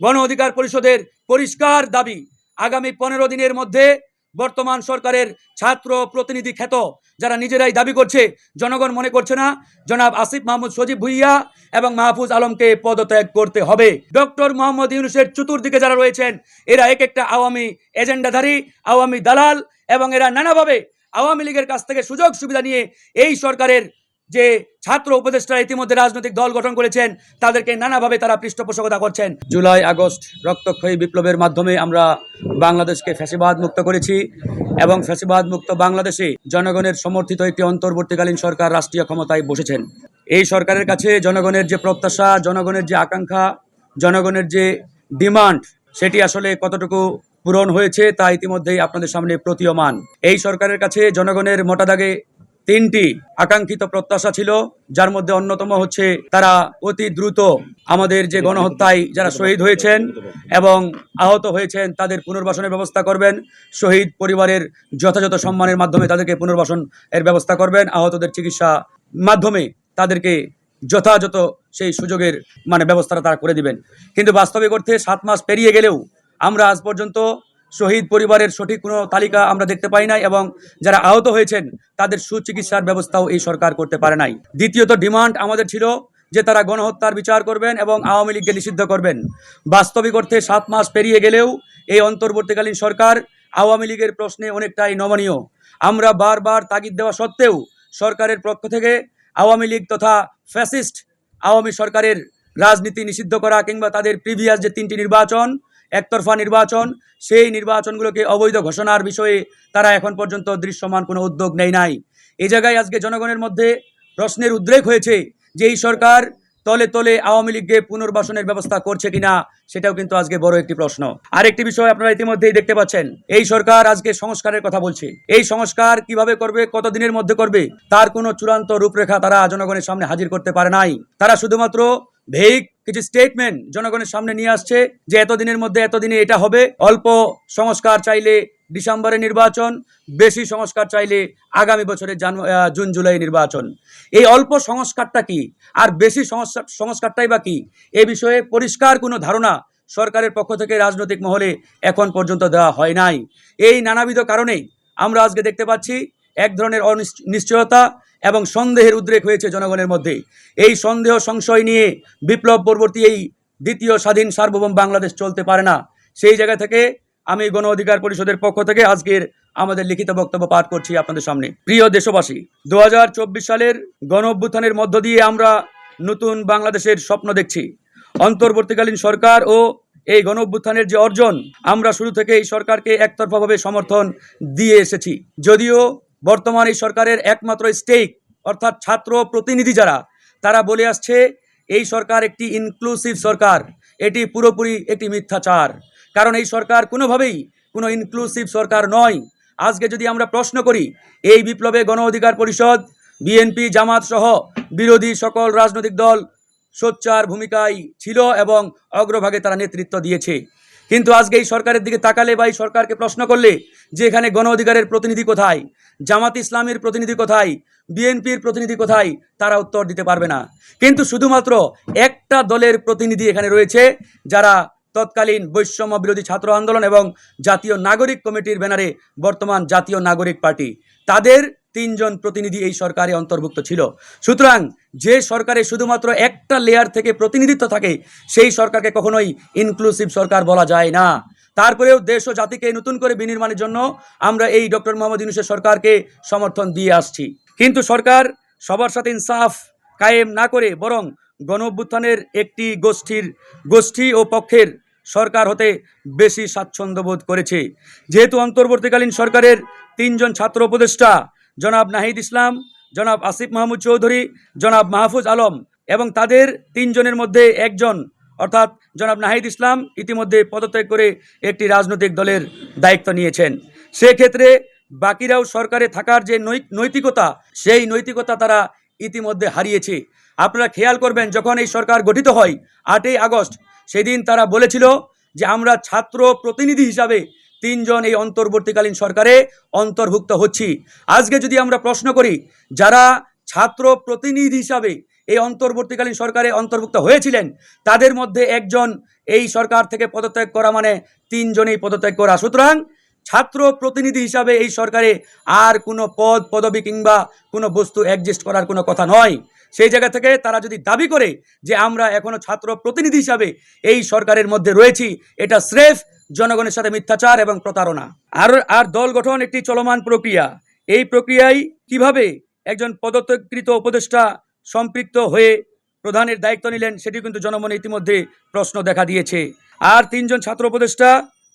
গণ অধিকার পরিষদের পরিষ্কার দাবি। আগামী পনেরো দিনের মধ্যে বর্তমান সরকারের ছাত্র প্রতিনিধি খ্যাত, যারা নিজেরাই দাবি করছে, জনগণ মনে করছে না, জনাব আসিফ মাহমুদ সজীব ভুইয়া এবং মাহফুজ আলমকে পদত্যাগ করতে হবে। ডক্টর মোহাম্মদ ইউনুসের চতুর্দিকে যারা রয়েছেন, এরা এক একটা আওয়ামী এজেন্ডাধারী, আওয়ামী দালাল এবং এরা নানাভাবে আওয়ামী লীগের কাছ থেকে সুযোগ সুবিধা নিয়ে এই সরকারের যে ছাত্র উপদেষ্টা ইতিমধ্যে রাজনৈতিক দল গঠন করেছেন, তাদেরকে নানাভাবে তারা পৃষ্ঠপোষকতা করছেন। জুলাই, আগস্ট রক্তক্ষয়ী বিপ্লবের মাধ্যমে আমরা বাংলাদেশকে ফ্যাসিবাদ মুক্ত করেছি এবং ফ্যাসিবাদ মুক্ত বাংলাদেশে জনগণের সমর্থিত একটি অন্তর্বর্তীকালীন সরকার রাষ্ট্রীয় ক্ষমতায় বসেছেন। এই সরকারের কাছে জনগণের যে প্রত্যাশা, জনগণের যে আকাঙ্ক্ষা, জনগণের যে ডিমান্ড, সেটি আসলে কতটুকু পূরণ হয়েছে তা ইতিমধ্যেই আপনাদের সামনে প্রতীয়মান। এই সরকারের কাছে জনগণের মোটা দাগে তিনটি আকাঙ্ক্ষিত প্রত্যাশা ছিল, যার মধ্যে অন্যতম হচ্ছে তারা অতি দ্রুত আমাদের যে গণহত্যায় যারা শহীদ হয়েছেন এবং আহত হয়েছেন তাদের পুনর্বাসনের ব্যবস্থা করবেন। শহীদ পরিবারের যথাযথ সম্মানের মাধ্যমে তাদেরকে পুনর্বাসন এর ব্যবস্থা করবেন। আহতদের চিকিৎসা মাধ্যমে তাদেরকে যথাযথ সেই সুযোগের মানে ব্যবস্থাটা তারা করে দিবেন। কিন্তু বাস্তবিক অর্থে সাত মাস পেরিয়ে গেলেও আমরা আজ পর্যন্ত শহীদ পরিবারের সঠিক কোনো তালিকা আমরা দেখতে পাই নাই এবং যারা আহত হয়েছেন, তাদের সুচিকিৎসার ব্যবস্থাও এই সরকার করতে পারে নাই। দ্বিতীয়ত, ডিমান্ড আমাদের ছিল যে তারা গণহত্যার বিচার করবেন এবং আওয়ামী লীগকে নিষিদ্ধ করবেন। বাস্তবিক অর্থে সাত মাস পেরিয়ে গেলেও এই অন্তর্বর্তীকালীন সরকার আওয়ামী লীগের প্রশ্নে অনেকটাই নমনীয়। আমরা বারবার তাগিদ দেওয়া সত্ত্বেও সরকারের পক্ষ থেকে আওয়ামী লীগ তথা ফ্যাসিস্ট আওয়ামী সরকারের রাজনীতি নিষিদ্ধ করা কিংবা তাদের প্রিভিয়াস যে তিনটি নির্বাচন একতরফা নির্বাচন, সেই নির্বাচনগুলোকে অবৈধ ঘোষণার বিষয়ে তারা এখন পর্যন্ত দৃশ্যমান কোনো উদ্যোগ নেয় নাই। এ জায়গায় আজকে জনগণের মধ্যে প্রশ্নের উদ্রেক হয়েছে যে এই সরকার তলে তলে আওয়ামী লীগকে পুনর্বাসনের ব্যবস্থা করছে কিনা, সেটাও কিন্তু আজকে বড় একটি প্রশ্ন। আরেকটি বিষয় আপনারা ইতিমধ্যেই দেখতে পাচ্ছেন, এই সরকার আজকে সংস্কারের কথা বলছে। এই সংস্কার কীভাবে করবে, কতদিনের মধ্যে করবে, তার কোনো চূড়ান্ত রূপরেখা তারা জনগণের সামনে হাজির করতে পারে নাই। তারা শুধুমাত্র ভেগ কিছু স্টেটমেন্ট জনগণের সামনে নিয়ে আসছে যে এতদিনের মধ্যে এতদিনে এটা হবে। অল্প সংস্কার চাইলে ডিসেম্বরে নির্বাচন, বেশি সংস্কার চাইলে আগামী বছরের জানু জুন, জুলাই নির্বাচন। এই অল্প সংস্কারটা কি? আর বেশি সংস্কার সংস্কারটাই বা কি? এ বিষয়ে পরিষ্কার কোনো ধারণা সরকারের পক্ষ থেকে রাজনৈতিক মহলে এখন পর্যন্ত দেওয়া হয় নাই। এই নানাবিধ কারণেই আমরা আজকে দেখতে পাচ্ছি এক ধরনের অনিশ্চয়তা এবং সন্দেহের উদ্রেক হয়েছে জনগণের মধ্যে এই সন্দেহ সংশয় নিয়ে বিপ্লব পরবর্তী এই দ্বিতীয় স্বাধীন সার্বভৌম বাংলাদেশ চলতে পারে না। সেই জায়গা থেকে আমি গণ অধিকার পরিষদের পক্ষ থেকে আজকের আমাদের লিখিত বক্তব্য পাঠ করছি আপনাদের সামনে। প্রিয় দেশবাসী দু হাজার চব্বিশ সালের গণ অভ্যুত্থানের মধ্য দিয়ে আমরা নতুন বাংলাদেশের স্বপ্ন দেখছি। অন্তর্বর্তীকালীন সরকার ও এই গণ অভ্যুত্থানের যে অর্জন, আমরা শুরু থেকে এই সরকারকে একতরফাভাবে সমর্থন দিয়ে এসেছি। যদিও বর্তমান এই সরকারের একমাত্র স্টেক অর্থাৎ ছাত্র প্রতিনিধি যারা, তারা বলে আসছে, এই সরকার একটি ইনক্লুসিভ সরকার, এটি পুরোপুরি একটি মিথ্যাচার। কারণ এই সরকার কোনোভাবেই কোনো ইনক্লুসিভ সরকার নয়। আজকে যদি আমরা প্রশ্ন করি, এই বিপ্লবে গণ অধিকার পরিষদ বিএনপি জামাত সহ বিরোধী সকল রাজনৈতিক দল, সোচ্চার ভূমিকায় ছিল এবং অগ্রভাগে তারা নেতৃত্ব দিয়েছে। কিন্তু আজকে এই সরকারের দিকে তাকালে বা এই সরকারকে প্রশ্ন করলে যে এখানে গণ অধিকারের প্রতিনিধি কোথায়, জামাত ইসলামের প্রতিনিধি কোথায়, বিএনপির প্রতিনিধি কোথায়, তারা উত্তর দিতে পারবে না। কিন্তু শুধুমাত্র একটা দলের প্রতিনিধি এখানে রয়েছে, যারা তৎকালীন বৈষম্য বিরোধী ছাত্র আন্দোলন এবং জাতীয় নাগরিক কমিটির ব্যানারে বর্তমান জাতীয় নাগরিক পার্টি। তাদের তিনজন প্রতিনিধি এই সরকারে অন্তর্ভুক্ত ছিল। সুতরাং যে সরকারে শুধুমাত্র একটা লেয়ার থেকে প্রতিনিধিত্ব থাকে, সেই সরকারকে কখনোই ইনক্লুসিভ সরকার বলা যায় না। তারপরেও দেশ ও জাতিকে নতুন করে বিনির্মাণের জন্য আমরা এই ডক্টর মোহাম্মদ ইউনুসের সরকারকে সমর্থন দিয়ে আসছি। কিন্তু সরকার সবার সাথে ইনসাফ কায়েম না করে বরং গণ একটি গোষ্ঠীর, গোষ্ঠী ও পক্ষের সরকার হতে বেশি স্বাচ্ছন্দ্য বোধ করেছে। যেহেতু অন্তর্বর্তীকালীন সরকারের তিনজন ছাত্র উপদেষ্টা জনাব নাহিদ ইসলাম, জনাব আসিফ মাহমুদ চৌধুরী, জনাব মাহফুজ আলম এবং তাদের তিনজনের মধ্যে একজন, অর্থাৎ জনাব নাহিদ ইসলাম ইতিমধ্যে পদত্যাগ করে একটি রাজনৈতিক দলের দায়িত্ব নিয়েছেন। সেক্ষেত্রে বাকিরাও সরকারে থাকার যে নৈতিকতা, সেই নৈতিকতা তারা ইতিমধ্যে হারিয়েছে। আপনারা খেয়াল করবেন, যখন এই সরকার গঠিত হয়, আটই আগস্ট, সেদিন তারা বলেছিল যে আমরা ছাত্র প্রতিনিধি হিসাবে তিনজন এই অন্তর্বর্তীকালীন সরকারে অন্তর্ভুক্ত হচ্ছি। আজকে যদি আমরা প্রশ্ন করি, যারা ছাত্র প্রতিনিধি হিসাবে এই অন্তর্বর্তীকালীন সরকারে অন্তর্ভুক্ত হয়েছিলেন, তাদের মধ্যে একজন এই সরকার থেকে পদত্যাগ করা মানে তিনজনেই পদত্যাগ করা। সুতরাং ছাত্র প্রতিনিধি হিসাবে এই সরকারে আর কোনো পদ, পদবি কিংবা কোনো বস্তু অ্যাডজাস্ট করার কোনো কথা নয়। সেই জায়গা থেকে তারা যদি দাবি করে যে আমরা এখনও ছাত্র প্রতিনিধি হিসাবে এই সরকারের মধ্যে রয়েছি, এটা স্রেফ জনগণের সাথে মিথ্যাচার এবং প্রতারণা। আর আর দল গঠন একটি চলমান প্রক্রিয়া। এই প্রক্রিয়ায় কীভাবে একজন পদত্যাগকৃত উপদেষ্টা সম্পৃক্ত হয়ে প্রধানের দায়িত্ব নিলেন সেটি কিন্তু জনমনে ইতিমধ্যে প্রশ্ন দেখা দিয়েছে। আর তিনজন ছাত্র উপদেষ্টা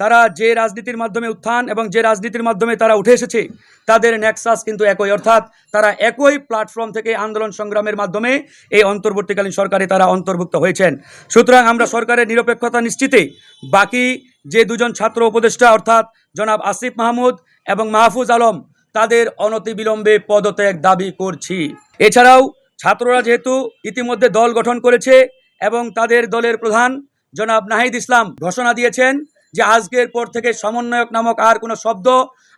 তারা যে রাজনীতির মাধ্যমে উত্থান এবং যে রাজনীতির মাধ্যমে তারা উঠে এসেছে, তাদের নেক্সাস কিন্তু একই। অর্থাৎ তারা একই প্ল্যাটফর্ম থেকে আন্দোলন সংগ্রামের মাধ্যমে এই অন্তর্বর্তীকালীন সরকারে তারা অন্তর্ভুক্ত হয়েছেন। সুতরাং আমরা সরকারের নিরপেক্ষতা নিশ্চিতে বাকি যে দুজন ছাত্র উপদেষ্টা, অর্থাৎ জনাব আসিফ মাহমুদ এবং মাহফুজ আলম, তাদের অনতিবিলম্বে পদত্যাগ দাবি করছি। এছাড়াও ছাত্ররা যেহেতু ইতিমধ্যে দল গঠন করেছে এবং তাদের দলের প্রধান জনাব নাহিদ ইসলাম ঘোষণা দিয়েছেন যে আজকের পর থেকে সমন্বয়ক নামক আর কোনো শব্দ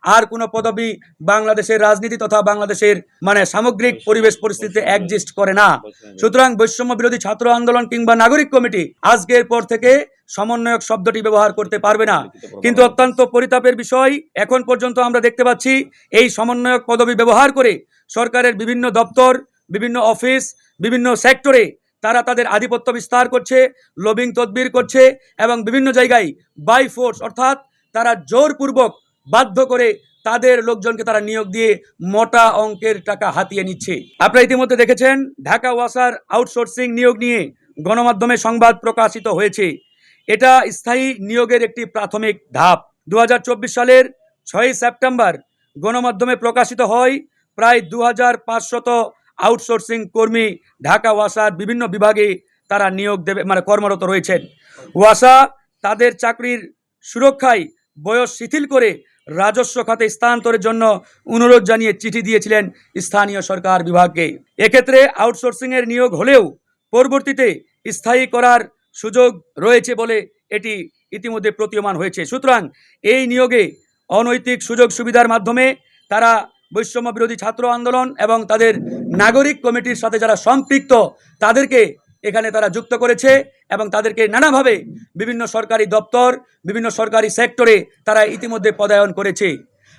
আর কোনো পদবি বাংলাদেশের রাজনীতি তথা বাংলাদেশের মানে সামগ্রিক পরিবেশ পরিস্থিতিতে একজিস্ট করে না। সুতরাং বৈষম্য বিরোধী ছাত্র আন্দোলন কিংবা নাগরিক কমিটি আজকের পর থেকে সমন্বয়ক শব্দটি ব্যবহার করতে পারবে না। কিন্তু অত্যন্ত পরিতাপের বিষয় এখন পর্যন্ত আমরা দেখতে পাচ্ছি এই সমন্বয়ক পদবি ব্যবহার করে সরকারের বিভিন্ন দপ্তর বিভিন্ন অফিস বিভিন্ন সেক্টরে তারা তাদের আধিপত্য বিস্তার করছে লবিং তদবির করছে এবং বিভিন্ন জায়গায় বাই ফোর্স অর্থাৎ তারা জোরপূর্বক বাধ্য করে তাদের লোকজনকে তারা নিয়োগ দিয়ে মোটা অঙ্কের টাকা হাতিয়ে নিচ্ছে। আপনারা ইতিমধ্যে দেখেছেন ঢাকা ওয়াসার আউটসোর্সিং নিয়োগ নিয়ে গণমাধ্যমে সংবাদ প্রকাশিত হয়েছে। এটা স্থায়ী নিয়োগের একটি প্রাথমিক ধাপ। দু হাজার চব্বিশ সালের ছয়ই সেপ্টেম্বর গণমাধ্যমে প্রকাশিত হয়, প্রায় দু হাজার পাঁচশত আউটসোর্সিং কর্মী, ঢাকা ওয়াসার বিভিন্ন বিভাগে তারা নিয়োগ দেবে মানে কর্মরত রয়েছেন। ওয়াসা তাদের চাকরির সুরক্ষায় বয়স শিথিল করে রাজস্ব খাতে স্থানান্তরের জন্য অনুরোধ জানিয়ে চিঠি দিয়েছিলেন স্থানীয় সরকার বিভাগকে। এক্ষেত্রে আউটসোর্সিংয়ের নিয়োগ হলেও পরবর্তীতে স্থায়ী করার সুযোগ রয়েছে বলে এটি ইতিমধ্যে প্রতীয়মান হয়েছে। সুতরাং এই নিয়োগে অনৈতিক সুযোগ সুবিধার মাধ্যমে তারা বৈষম্য বিরোধী ছাত্র আন্দোলন এবং তাদের নাগরিক কমিটির সাথে যারা সম্পৃক্ত, তাদেরকে এখানে তারা যুক্ত করেছে এবং তাদেরকে নানাভাবে বিভিন্ন সরকারি দপ্তর, বিভিন্ন সরকারি সেক্টরে তারা ইতিমধ্যে পদায়ন করেছে।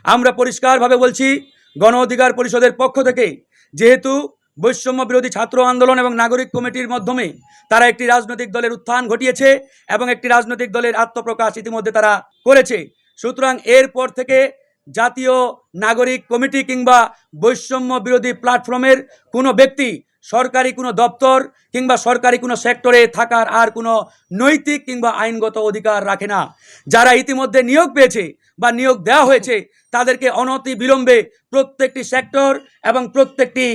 আমরা পরিষ্কারভাবে বলছি, গণ অধিকার পরিষদের পক্ষ থেকে যেহেতু বৈষম্য বিরোধী ছাত্র আন্দোলন এবং নাগরিক কমিটির মাধ্যমে তারা একটি রাজনৈতিক দলের উত্থান ঘটিয়েছে এবং একটি রাজনৈতিক দলের আত্মপ্রকাশ ইতিমধ্যে তারা করেছে। সুতরাং এরপর থেকে জাতীয় নাগরিক কমিটি কিংবা বৈষম্য বিরোধী প্ল্যাটফর্মের কোনো ব্যক্তি সরকারি কোনো দপ্তর কিংবা সরকারি কোনো সেক্টরে থাকার আর কোনো নৈতিক কিংবা আইনগত অধিকার রাখে না। যারা ইতিমধ্যে নিয়োগ পেয়েছে বা নিয়োগ দেওয়া হয়েছে তাদেরকে অনতি বিলম্বে প্রত্যেকটি সেক্টর এবং প্রত্যেকটি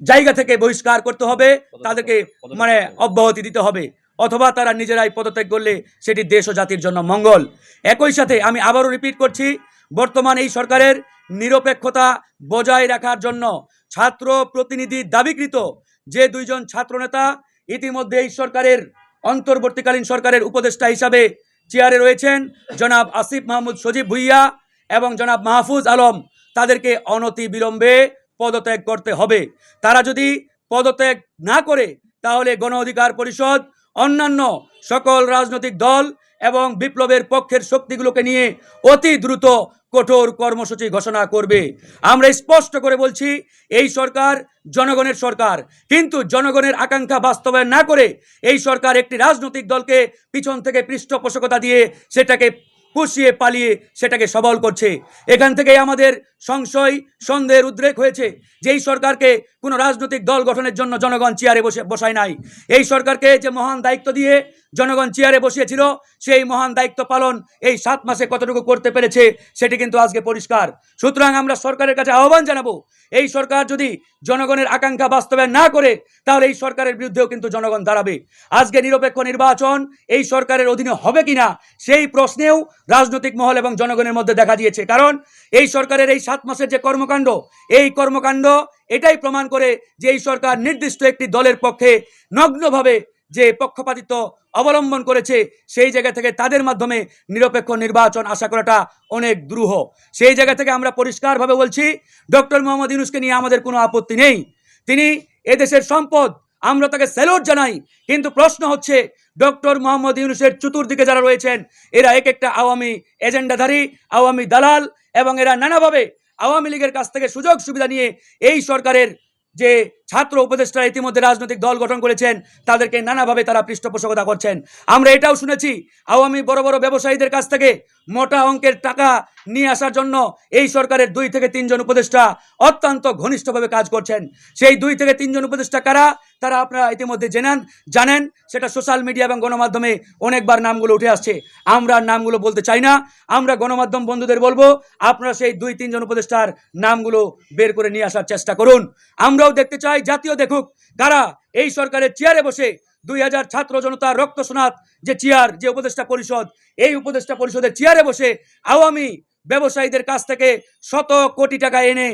জায়গা থেকে বহিষ্কার করতে হবে তাদেরকে মানে অব্যাহতি দিতে হবে। অথবা তারা নিজেরাই পদত্যাগ করলে সেটি দেশ ও জাতির জন্য মঙ্গল। একই সাথে আমি আবারও রিপিট করছি বর্তমান এই সরকারের নিরপেক্ষতা বজায় রাখার জন্য ছাত্র প্রতিনিধি দাবিকৃত যে দুইজন ছাত্রনেতা ইতিমধ্যে এই সরকারের, অন্তর্বর্তীকালীন সরকারের উপদেষ্টা হিসাবে চেয়ারে রয়েছেন জনাব আসিফ মাহমুদ সজীব ভুইয়া এবং জনাব মাহফুজ আলম। তাদেরকে অনতি বিলম্বে পদত্যাগ করতে হবে। তারা যদি পদত্যাগ না করে, তাহলে গণ অধিকার পরিষদ, অন্যান্য সকল রাজনৈতিক দল এবং বিপ্লবের পক্ষের শক্তিগুলোকে নিয়ে অতি দ্রুত কঠোর কর্মসূচি ঘোষণা করবে। আমরা স্পষ্ট করে বলছি, এই সরকার জনগণের সরকার। কিন্তু জনগণের আকাঙ্ক্ষা বাস্তবায়ন না করে এই সরকার একটি রাজনৈতিক দলকে পিছন থেকে পৃষ্ঠপোষকতা দিয়ে সেটাকে পুষিয়ে পালিয়ে সেটাকে সবল করছে। এখান থেকেই আমাদের সংশয়, সন্দেহের উদ্রেক হয়েছে। যে এই সরকারকে কোনো রাজনৈতিক দল গঠনের জন্য জনগণ চেয়ারে বসে, বসায় নাই। এই সরকারকে যে মহান দায়িত্ব দিয়ে জনগণ চেয়ারে বসিয়েছিল, সেই মহান দায়িত্ব পালন এই সাত মাসে কতটুকু করতে পেরেছে, সেটি কিন্তু আজকে পরিষ্কার। সুতরাং আমরা সরকারের কাছে আহ্বান জানাব, এই সরকার যদি জনগণের আকাঙ্ক্ষা বাস্তবায়ন না করে, তাহলে এই সরকারের বিরুদ্ধেও কিন্তু জনগণ দাঁড়াবে। আজকে নিরপেক্ষ নির্বাচন এই সরকারের অধীনে হবে কিনা, সেই প্রশ্নেও রাজনৈতিক মহল এবং জনগণের মধ্যে দেখা দিয়েছে। কারণ এই সরকারের এই সাত মাসের যে কর্মকাণ্ড, এই কর্মকাণ্ড এটাই প্রমাণ করে যে এই সরকার নির্দিষ্ট একটি দলের পক্ষে নগ্নভাবে যে পক্ষপাতিত্ব অবলম্বন করেছে, সেই জায়গা থেকে তাদের মাধ্যমে নিরপেক্ষ নির্বাচন আশা করাটা অনেক দ্রুহ। সেই জায়গা থেকে আমরা পরিষ্কারভাবে বলছি, ডক্টর মোহাম্মদ ইউনুসকে নিয়ে আমাদের কোনো আপত্তি নেই। তিনি এদেশের সম্পদ, আমরা তাকে স্যালুট জানাই, কিন্তু প্রশ্ন হচ্ছে, ডক্টর মোহাম্মদ ইউনুসের চতুর্দিকে যারা রয়েছেন, এরা এক একটা আওয়ামী এজেন্ডাধারী, আওয়ামী দালাল এবং এরা নানাভাবে আওয়ামী লীগের কাছ থেকে সুযোগ সুবিধা নিয়ে এই সরকারের যে ছাত্র উপদেষ্টারা ইতিমধ্যে রাজনৈতিক দল গঠন করেছেন, তাদেরকে নানাভাবে তারা পৃষ্ঠপোষকতা করছেন। আমরা এটাও শুনেছি, আওয়ামী বড় বড় ব্যবসায়ীদের কাছ থেকে মোটা অঙ্কের টাকা নিয়ে আসার জন্য এই সরকারের দুই থেকে তিনজন উপদেষ্টা অত্যন্ত ঘনিষ্ঠভাবে কাজ করছেন। সেই দুই থেকে তিনজন উপদেষ্টা কারা, তারা আপনারা ইতিমধ্যে জেনেন, জানেন, সেটা সোশ্যাল মিডিয়া এবং গণমাধ্যমে অনেকবার নামগুলো উঠে আসছে। আমরা নামগুলো বলতে চাই না, আমরা গণমাধ্যম বন্ধুদের বলব, আপনারা সেই দুই, তিনজন উপদেষ্টার নামগুলো বের করে নিয়ে আসার চেষ্টা করুন। আমরাও দেখতে চাই জাতীয় দেখুক কারা এই সরকারের চেয়ারে বসে দুই হাজার ছাত্র জনতা রক্ত সোনাত যে চেয়ার যে উপদেষ্টা পরিষদ এই উপদেষ্টা পরিষদের চেয়ারে বসে আওয়ামী ব্যবসায়ীদের কাছ থেকে শত কোটি টাকা এনে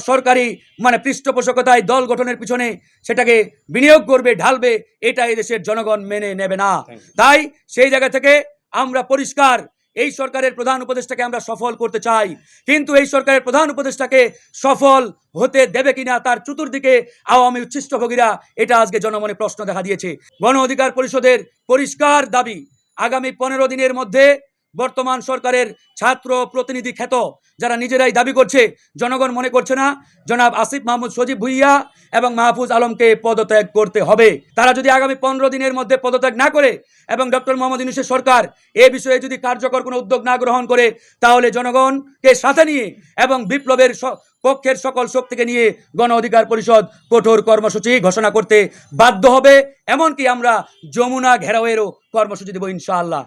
সরকারি মানে পৃষ্ঠপোষকতায় দল গঠনের পিছনে সেটাকে বিনিয়োগ করবে ঢালবে এটা এই দেশের জনগণ মেনে নেবে না। তাই সেই জায়গা থেকে আমরা পরিষ্কার এই সরকারের প্রধান উপদেষ্টাকে আমরা সফল করতে চাই। কিন্তু এই সরকারের প্রধান উপদেষ্টাকে সফল হতে দেবে কিনা তার চতুর্দিকে আওয়ামী উচ্ছিষ্টভোগীরা এটা আজকে জনমনে প্রশ্ন দেখা দিয়েছে। গণ অধিকার পরিষদের পরিষ্কার দাবি আগামী পনেরো দিনের মধ্যে বর্তমান সরকারের ছাত্র প্রতিনিধি খ্যাত, যারা নিজেরাই দাবি করছে, জনগণ মনে করছে না, জনাব আসিফ মাহমুদ সজীব ভুইয়া এবং মাহফুজ আলমকে পদত্যাগ করতে হবে। তারা যদি আগামী পনেরো দিনের মধ্যে পদত্যাগ না করে এবং ডক্টর মোহাম্মদ ইউনুসের সরকার এ বিষয়ে যদি কার্যকর কোনো উদ্যোগ না গ্রহণ করে, তাহলে জনগণকে সাথে নিয়ে এবং বিপ্লবের পক্ষের সকল শক্তিকে নিয়ে গণ অধিকার পরিষদ কঠোর কর্মসূচি ঘোষণা করতে বাধ্য হবে। এমনকি আমরা যমুনা ঘেরাওয়েরও কর্মসূচি দেব ইনশাআল্লাহ।